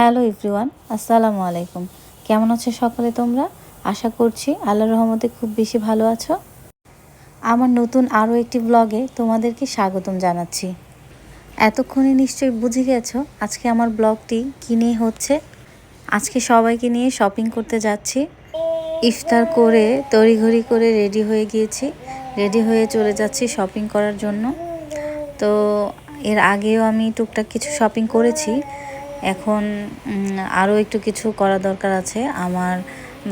Hello everyone, আসসালামু আলাইকুম। কেমন আছো সকলে তোমরা? আশা করছি আল্লাহ রহমতে খুব বেশি ভালো আছো। আমার নতুন আরও একটি ব্লগে তোমাদেরকে স্বাগতম জানাচ্ছি। এতক্ষণে নিশ্চয়ই বুঝে গেছো আজকে আমার ব্লগটি কী নিয়ে হচ্ছে? আজকে সবাইকে নিয়ে শপিং করতে যাচ্ছি। ইফতার করে, তড়িঘড়ি করে রেডি হয়ে গিয়েছি। রেডি হয়ে চলে যাচ্ছি শপিং করার জন্য। তো এর আগেও আমি টুকটাক কিছু শপিং করেছি। এখন আরও একটু কিছু করা দরকার আছে। আমার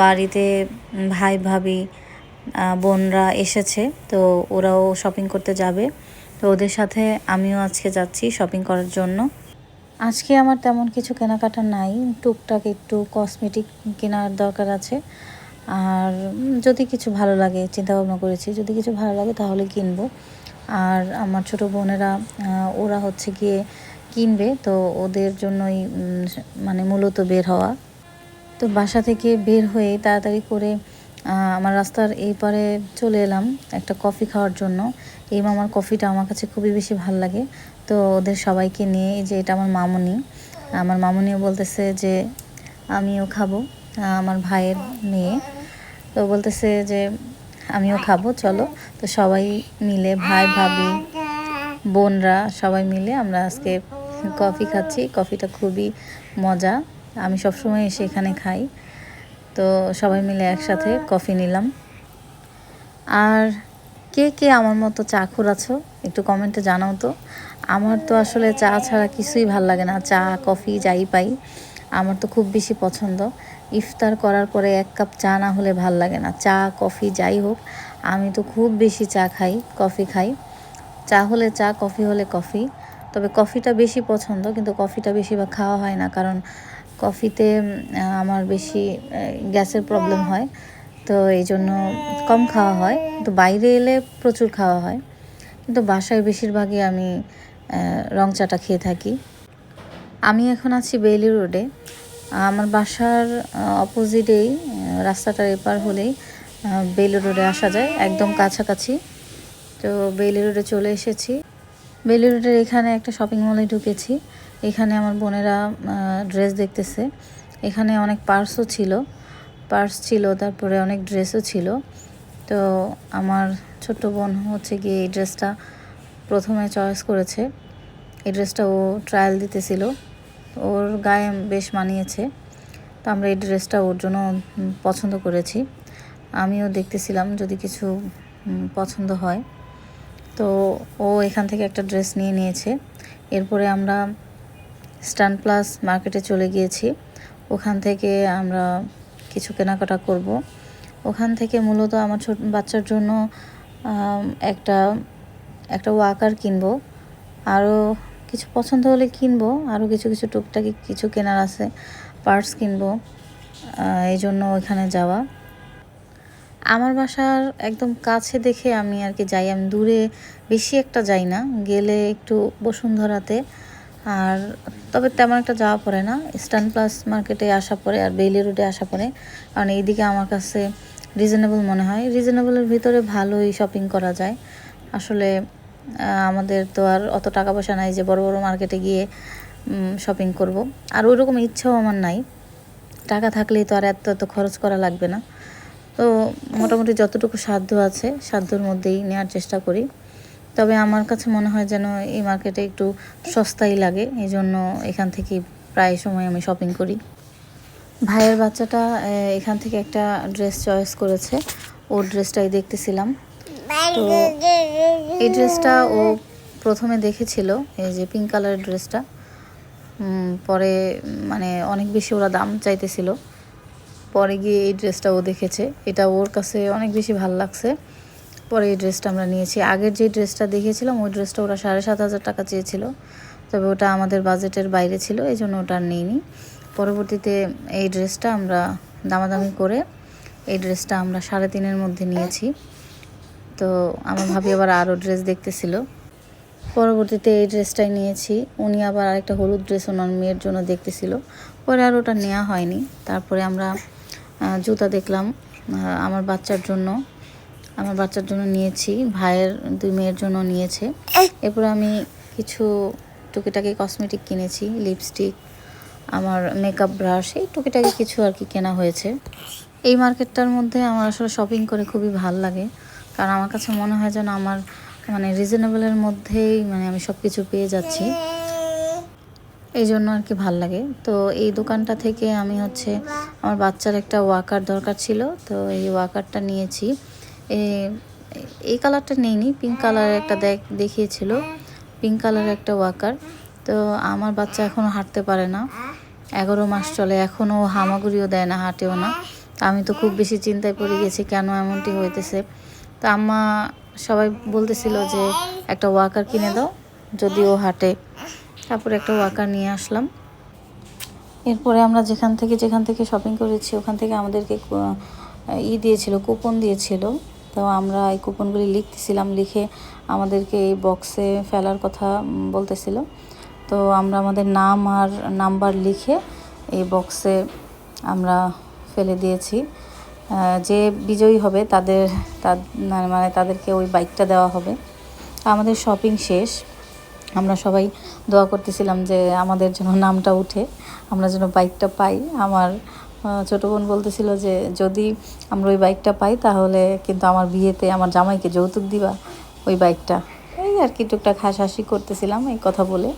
বাড়িতে ভাই, ভাবি বোনরা এসেছে, তো ওরাও শপিং করতে যাবে। তো ওদের সাথে আমিও আজকে যাচ্ছি শপিং করার জন্য। আজকে আমার তেমন কিছু কেনাকাটা নাই। টুকটাক একটু কসমেটিক কেনার দরকার আছে। আর যদি কিছু ভালো লাগে চিন্তা ভাবনা করেছি, যদি কিছু ভালো লাগে তাহলে কিনবো। আর আমার ছোট বোনেরা ওরা হচ্ছে গিয়ে কিনবে, তো ওদের জন্যই মানে মূলত বের হওয়া। তো বাসা থেকে বের হয়ে তাড়াতাড়ি করে আমার রাস্তার এই পারে চলে এলাম একটা কফি খাওয়ার জন্য। এই মামার কফিটা আমার কাছে খুবই বেশি ভালো লাগে। তো ওদের সবাইকে নিয়ে যে এটা আমার মামনি, আমার মামনিও বলতেছে যে, আমিও খাব। আমার ভাইয়ের মেয়ে। তো বলতেছে যে, আমিও খাব, চলো। তো সবাই মিলে, ভাই, ভাবি, বোনরা সবাই মিলে আমরা আজকে কফি খাচ্ছি। কফিটা খুবই মজা। আমি সবসময় এসে এখানে খাই। তো সবাই মিলে একসাথে কফি নিলাম। আর কে কে আমার মতো চা আছো? একটু কমেন্টে জানাও তো। আমার তো আসলে চা ছাড়া কিছুই ভালো লাগে না। চা, কফি যাই পাই। আমার তো খুব বেশি পছন্দ। ইফতার করার পরে এক কাপ চা না হলে ভালো লাগে না। চা, কফি যাই হোক, আমি তো খুব বেশি চা খাই, কফি খাই। চা হলে চা, কফি হলে কফি। তবে কফিটা বেশি পছন্দ, কিন্তু কফিটা বেশিরভাগ খাওয়া হয় না, কারণ কফিতে আমার বেশি গ্যাসের প্রবলেম হয়। তো এই জন্য কম খাওয়া হয় তো বাইরে এলে প্রচুর খাওয়া হয়। কিন্তু বাসায় বেশিরভাগই আমি রং চাটা খেয়ে থাকি। আমি এখন আছি বেইলি রোডে। আমার বাসার অপোজিটেই রাস্তাটার এপার হলেই বেইলি রোডে আসা যায়, একদম কাছাকাছি। তো বেইলি রোডে চলে এসেছি। বেলি রোডের এখানে একটা শপিং মলে ঢুকেছি। এখানে আমার বোনেরা ড্রেস দেখতেছে। এখানে অনেক পার্সও ছিল। পার্স ছিল, তারপরে অনেক ড্রেসও ছিল। তো আমার ছোট্ট বোন হচ্ছে গিয়ে এই ড্রেসটা প্রথমে চয়েস করেছে। এই ড্রেসটা ও ট্রায়াল দিতেছিল। ওর গায়ে বেশ মানিয়েছে। তো আমরা এই ড্রেসটা ওর জন্য পছন্দ করেছি। আমিও দেখতেছিলাম যদি কিছু পছন্দ হয়। ও এখান থেকে একটা ড্রেস নিয়ে নিয়েছে। এরপরে আমরা স্টান প্লাস মার্কেটে চলে গিয়েছি। ওখান থেকে আমরা কিছু কেনাকাটা করব। ওখান থেকে মূলত আমার ছোট বাচ্চার জন্য একটা একটা ওয়াকার কিনবো। আরও কিছু পছন্দ হলে কিনবো। আরও কিছু কিছু টুকটাকি কিছু কেনার আছে, পার্টস কিনবো। এই জন্য ওইখানে যাওয়া। আমার বাসার একদম কাছে দেখে আমি আর কি যাই। আমি দূরে বেশি একটা যাই না, গেলে একটু বসুন্ধরাতে। আর তবে তেমন একটা যাওয়া পড়ে না। স্ট্যান্ড প্লাস মার্কেটে আসা পড়ে আর বেইলি রোডে আসা পড়ে। কারণ এইদিকে আমার কাছে রিজনেবল মনে হয়। রিজনেবলের ভিতরে ভালোই শপিং করা যায়। আসলে আমাদের তো আর অত টাকা পয়সা নাই যে বড় বড় মার্কেটে গিয়ে শপিং করব। আর ওইরকম ইচ্ছাও আমার নাই। টাকা থাকলেই তো আর এত এত খরচ করা লাগবে না। তো মোটামুটি যতটুকু সাধ্য আছে, সাধ্যর মধ্যেই নেওয়ার চেষ্টা করি। তবে আমার কাছে মনে হয় যেন এই মার্কেটে একটু সস্তাই লাগে এই জন্য এখান থেকে প্রায় সময় আমি শপিং করি। ভাইয়ের বাচ্চাটা এখান থেকে একটা ড্রেস চয়েস করেছে। ওর ড্রেসটাই দেখতেছিলাম। তো এই ড্রেসটা ও প্রথমে দেখেছিল, এই যে পিঙ্ক কালারের ড্রেসটা পরে মানে অনেক বেশি ওরা দাম চাইতেছিল। পরে গিয়ে এই ড্রেসটা ও দেখেছে। এটা ওর কাছে অনেক বেশি ভালো লাগছে। পরে এই ড্রেসটা আমরা নিয়েছি। আগের যে ড্রেসটা দেখেছিলাম, ওই ড্রেসটা ওরা সাড়ে সাত হাজার টাকা চেয়েছিল। তবে ওটা আমাদের বাজেটের বাইরে ছিল, এই জন্য ওটা আর নিইনি। পরবর্তীতে এই ড্রেসটা আমরা দামাদামি করে এই ড্রেসটা আমরা সাড়ে তিনের মধ্যে নিয়েছি। তো আমার ভাবি আবার আরও ড্রেস দেখতেছিল। পরবর্তীতে এই ড্রেসটাই নিয়েছি। উনি আবার আরেকটা হলুদ ড্রেস ওনার মেয়ের জন্য দেখতেছিল। পরে আর ওটা নেওয়া হয়নি। তারপরে আমরা জুতা দেখলাম আমার বাচ্চার জন্য। আমার বাচ্চার জন্য নিয়েছি, ভাইয়ের, দুই মেয়ের জন্য নিয়েছে। এরপর আমি কিছু টুকিটাকি কসমেটিক কিনেছি লিপস্টিক আমার মেকআপ ব্রাশ এই টুকিটাকি কিছু আর কি কেনা হয়েছে। এই মার্কেটটার মধ্যে আমার আসলে শপিং করে খুবই ভালো লাগে। কারণ আমার কাছে মনে হয় যেন আমার মানে রিজনেবলের মধ্যেই মানে আমি সব কিছু পেয়ে যাচ্ছি। এই জন্য আর কি ভালো লাগে। তো এই দোকানটা থেকে আমি হচ্ছে আমার বাচ্চার একটা ওয়াকার দরকার ছিল, তো এই ওয়াকারটা নিয়েছি। এই কালারটা নেইনি পিঙ্ক কালারের একটা দেখ, দেখিয়েছিল পিঙ্ক কালারের একটা ওয়াকার। তো আমার বাচ্চা এখনও হাঁটতে পারে না, এগারো মাস চলে এখনও হামাগুড়িও দেয় না, হাঁটেও না। আমি তো খুব বেশি চিন্তায় পড়ে গেছি, কেন এমনটি হইতেছে? তো আম্মা সবাই বলতেছিল যে একটা ওয়াকার কিনে দাও যদি ও হাঁটে। তারপরে একটা ওয়াকার নিয়ে আসলাম। এরপরে আমরা যেখান থেকে যেখান থেকে শপিং করেছি, ওখান থেকে আমাদেরকে ই দিয়েছিল কুপন দিয়েছিল। তো আমরা এই কুপনগুলি লিখতেছিলাম, লিখে আমাদেরকে এই বক্সে ফেলার কথা বলতেছিল। তো আমরা আমাদের নাম আর নাম্বার লিখে এই বক্সে আমরা ফেলে দিয়েছি। যে বিজয়ী হবে তাদের তাদ- মানে তাদেরকে ওই বাইকটা দেওয়া হবে। আমাদের শপিং শেষ। আমরা সবাই দোয়া করতেছিলাম যে আমাদের যেন নামটা উঠে, আমরা যেন বাইকটা পাই। আমার ছোটো বোন বলতেছিল যে যদি আমরা ওই বাইকটা পাই তাহলে কিন্তু আমার বিয়েতে আমার জামাইকে যৌতুক দিবা ওই বাইকটা এই আর কি, টুকটাক হাসাহাসি করতেছিলাম এই কথা বলে।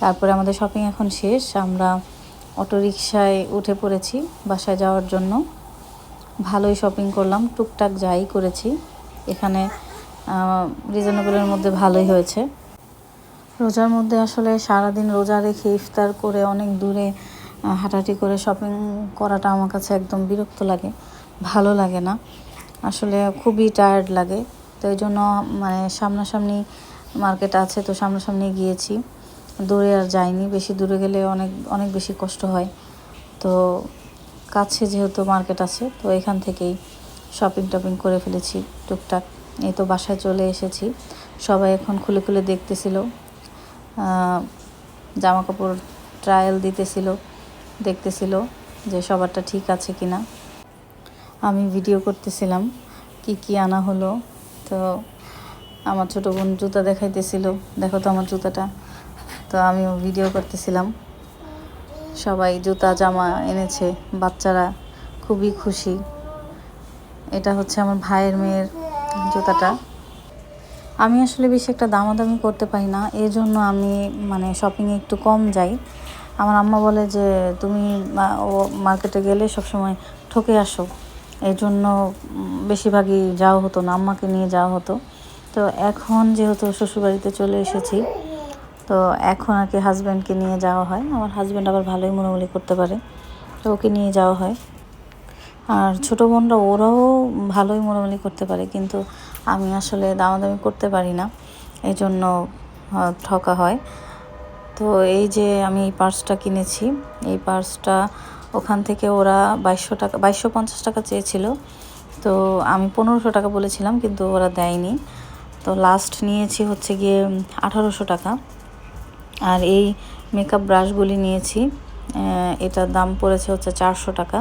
তারপরে আমাদের শপিং এখন শেষ, আমরা অটো রিকশায় উঠে পড়েছি বাসায় যাওয়ার জন্য। ভালোই শপিং করলাম, টুকটাক যাই করেছি। এখানে রিজনেবলের মধ্যে ভালোই হয়েছে। রোজার মধ্যে আসলে সারাদিন রোজা রেখে ইফতার করে অনেক দূরে হাঁটাহাঁটি করে শপিং করাটা আমার কাছে একদম বিরক্ত লাগে, ভালো লাগে না। আসলে খুবই টায়ার্ড লাগে। তো এই জন্য মানে সামনাসামনি মার্কেট আছে, তো সামনাসামনি গিয়েছি। দূরে আর যাইনি, বেশি দূরে গেলে অনেক অনেক বেশি কষ্ট হয়। তো কাছে যেহেতু মার্কেট আছে, তো এখান থেকেই শপিং টপিং করে ফেলেছি টুকটাক। এই তো বাসায় চলে এসেছি। সবাই এখন খুলে খুলে দেখতেছিল। জামা কাপড় ট্রায়াল দিতেছিল, দেখতেছিল যে সবারটা ঠিক আছে কিনা। আমি ভিডিও করতেছিলাম, কি কি আনা হলো। তো আমার ছোটো বোন জুতা দেখাইতেছিল, দেখো তো আমার জুতাটা। তো আমিও ভিডিও করতেছিলাম। সবাই জুতা, জামা এনেছে, বাচ্চারা খুবই খুশি। এটা হচ্ছে আমার ভাইয়ের মেয়ের জুতাটা। আমি আসলে বেশি একটা দামাদামি করতে পারি না এই জন্য আমি মানে শপিংয়ে একটু কম যাই। আমার আম্মা বলে যে, তুমি ও মার্কেটে গেলে সবসময় ঠকে আসো। এই জন্য বেশিরভাগই যাওয়া হতো না, আম্মাকে নিয়ে যাওয়া হতো। তো এখন যেহেতু শ্বশুরবাড়িতে চলে এসেছি, তো এখন আর কি হাজব্যান্ডকে নিয়ে যাওয়া হয়। আমার হাজব্যান্ড আবার ভালোই মোলামুলি করতে পারে, তো ওকে নিয়ে যাওয়া হয়। আর ছোটো বোনরা ওরাও ভালোই মোলামুলি করতে পারে, কিন্তু আমি আসলে দামাদামি করতে পারি না এই জন্য ঠকা হয়। তো এই যে আমি এই পার্সটা কিনেছি, এই পার্সটা ওখান থেকে ওরা বাইশশো টাকা, বাইশশো পঞ্চাশ টাকা চেয়েছিল। তো আমি পনেরোশো টাকা বলেছিলাম, কিন্তু ওরা দেয়নি। তো লাস্ট নিয়েছি হচ্ছে গিয়ে আঠারোশো টাকা। আর এই মেকআপ ব্রাশগুলি নিয়েছি এটার দাম পড়েছে হচ্ছে চারশো টাকা।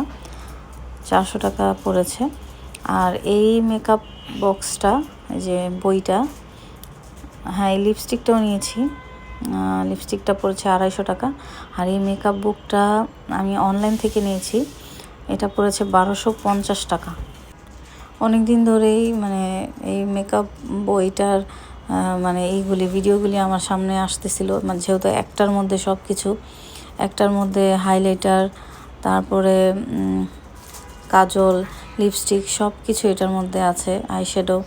চারশো টাকা পড়েছে। আর এই মেকআপ বক্সটা এই যে বইটা হ্যাঁ এই লিপস্টিকটাও নিয়েছি। লিপস্টিকটা পড়েছে আড়াইশো টাকা। আর এই মেকআপ বুকটা আমি অনলাইন থেকে নিয়েছি। এটা পড়েছে বারোশো পঞ্চাশ টাকা। অনেক দিন ধরেই মানে এই মেকআপ বইটার মানে এইগুলি, ভিডিওগুলি আমার সামনে আসতেছিল। মানে যেহেতু একটার মধ্যে সব কিছু একটার মধ্যে হাইলাইটার তারপরে কাজল লিপস্টিক সব কিছু এটার মধ্যে আছে আইশ্যাডো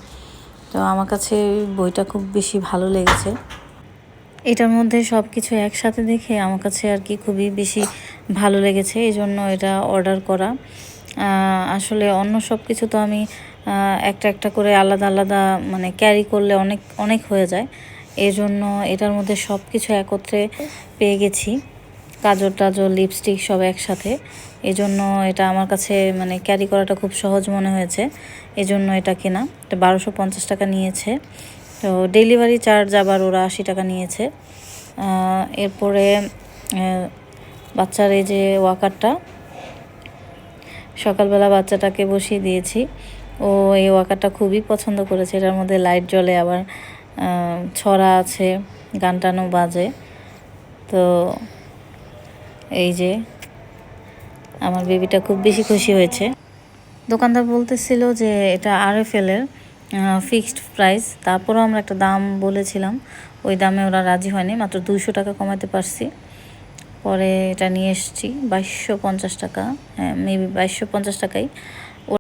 তো আমার কাছে বইটা খুব বেশি ভালো লেগেছে। এটার মধ্যে সব কিছু একসাথে দেখে আমার কাছে আর কি খুবই বেশি ভালো লেগেছে এই জন্য এটা অর্ডার করা। আসলে অন্য সব কিছু তো আমি একটা একটা করে আলাদা আলাদা মানে ক্যারি করলে অনেক অনেক হয়ে যায়। এজন্য এটার মধ্যে সব কিছু একত্রে পেয়ে গেছি। কাজল টাজল লিপস্টিক সব একসাথে। এই জন্য এটা আমার কাছে মানে ক্যারি করাটা খুব সহজ মনে হয়েছে। এই জন্য এটা কেনা। এটা বারোশো পঞ্চাশ টাকা নিয়েছে। তো ডেলিভারি চার্জ আবার ওরা আশি টাকা নিয়েছে। এরপরে বাচ্চার এই যে ওয়াকারটা, সকালবেলা বাচ্চাটাকে বসিয়ে দিয়েছি। ও এই ওয়াকারটা খুবই পছন্দ করেছে। এটার মধ্যে লাইট জ্বলে আবার ছড়া আছে গান টানও বাজে। তো এই যে, আমার বেবিটা খুব বেশি খুশি হয়েছে। দোকানদার বলতেছিল যে এটা আর এফ এলের ফিক্সড প্রাইস তারপরেও আমরা একটা দাম বলেছিলাম, ওই দামে ওরা রাজি হয়নি, মাত্র দুশো টাকা কমাতে পারছি। পরে এটা নিয়ে এসেছি, বাইশশো পঞ্চাশ টাকা হ্যাঁ মেবি বাইশশো পঞ্চাশ টাকাই।